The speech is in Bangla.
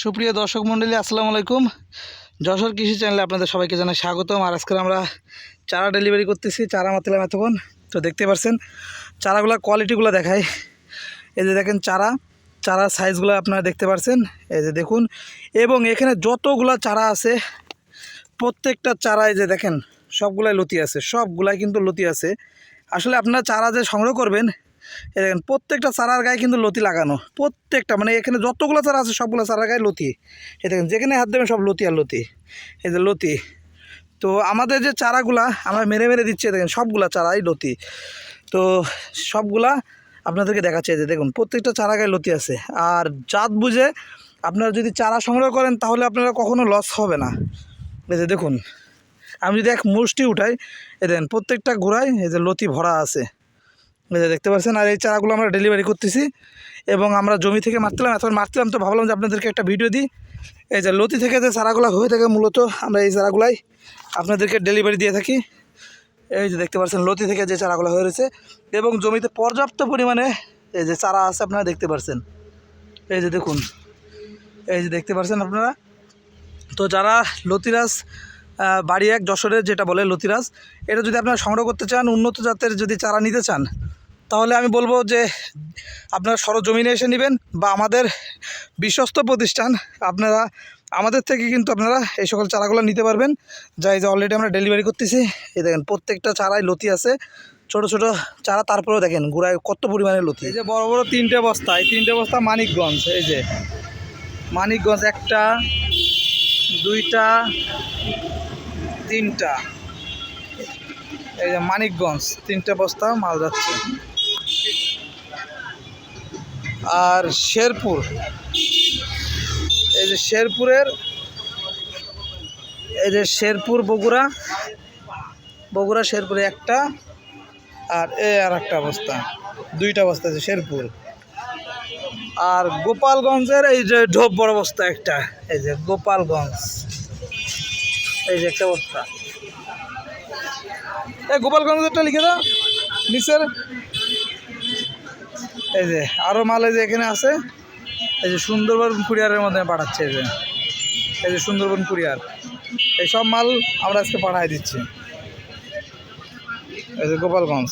সুপ্রিয় দর্শক মণ্ডলী, আসসালামু আলাইকুম। যশোর কৃষি চ্যানেলে আপনাদের সবাইকে জানাই স্বাগতম। আর আজকে আমরা চারা ডেলিভারি করতেছি, চারা মাতলাম এতক্ষণ। তো দেখতে পাচ্ছেন চারাগুলোর কোয়ালিটিগুলো দেখায় এই যে দেখেন চারা, চারার সাইজগুলো আপনারা দেখতে পাচ্ছেন এই যে দেখুন, এবং এখানে যতগুলো চারা আছে, প্রত্যেকটা চারা এই যে দেখেন, সবগুলাই লতি আছে, সবগুলাই কিন্তু লতি আছে। আসলে আপনারা চারা যে সংগ্রহ করবেন এই দেখেন, প্রত্যেকটা চারার গায়ে কিন্তু লতি লাগানো, প্রত্যেকটা মানে এখানে যতগুলো চারা আছে সবগুলো চারার গায়ে লতি। এ দেখেন, যেখানে হাত দেবেন সব লতি আর লতি। এই যে লতি। তো আমাদের যে চারাগুলা আমরা মেরে মেরে দিচ্ছি দেখেন, সবগুলা চারাই লতি। তো সবগুলা আপনাদেরকে দেখাচ্ছে যে দেখুন, প্রত্যেকটা চারা গায়ে লতি আছে। আর জাত বুঝে আপনারা যদি চারা সংগ্রহ করেন, তাহলে আপনারা কখনো লস হবে না। এই যে দেখুন, আমি যদি এক মুষ্টি উঠাই এ দেখেন, প্রত্যেকটা ঘোড়ায় এই যে লতি ভরা আছে। দেখতে পাচ্ছেন, আর এই চারাগুলো আমরা ডেলিভারি করতেছি এবং আমরা জমি থেকে মারছিলাম। এখন মারছিলাম তো ভাবলাম যে আপনাদেরকে একটা ভিডিও দিই। এই যে লতি থেকে যে চারাগুলো হয়ে থাকে মূলত, আমরা এই চারাগুলাই আপনাদেরকে ডেলিভারি দিয়ে থাকি। এই যে দেখতে পাচ্ছেন, লতি থেকে যে চারাগুলো হয়ে রয়েছে এবং জমিতে পর্যাপ্ত পরিমাণে এই যে চারা আছে আপনারা দেখতে পাচ্ছেন। এই যে দেখুন, এই যে দেখতে পাচ্ছেন আপনারা। তো যারা লতিরাজ বাড়ি এক যশোরের যেটা বলে লতিরাজ, এটা যদি আপনারা সংগ্রহ করতে চান, উন্নত জাতের যদি চারা নিতে চান তাহলে আমি বলব যে আপনারা সরজমিনে এসে নেবেন বা আমাদের বিশ্বস্ত প্রতিষ্ঠান, আপনারা, আমাদের থেকে কিন্তু আপনারা এই সকল চারাগুলো নিতে পারবেন। যা এই যে অলরেডি আমরা ডেলিভারি করতেছি এই দেখেন প্রত্যেকটা চারাই লতি আছে। ছোট ছোট চারা, তারপরেও দেখেন গুড়ায় কত পরিমাণে লতি। এই যে বড় বড় তিনটে বস্তা, এই তিনটে বস্তা মানিকগঞ্জ, এই যে। মানিকগঞ্জ একটা, দুইটা, তিনটা। এই যে মানিকগঞ্জ, তিনটে বস্তা মাল যাচ্ছে। আর শেরপুর, এই যে শেরপুরের, এই যে শেরপুর বগুড়া বগুড়া শেরপুরে একটা, আর এ আর একটা বস্তা, দুইটা বস্তা আছে শেরপুর। আর গোপালগঞ্জের এই যে ঢোপ বড় বস্তা একটা, এই যে গোপালগঞ্জ, এই যে একটা বস্তা। এই গোপালগঞ্জেরটা লিখে দাও, নিচের। এই যে আরও মাল এই যে এখানে আছে। এই যে সুন্দরবন কুরিয়ারের মধ্যে পাঠাচ্ছে এই যে। এই যে সুন্দরবন কুরিয়ার। এই সব মাল আমরা আজকে পাঠাই দিচ্ছি। এই যে গোপালগঞ্জ।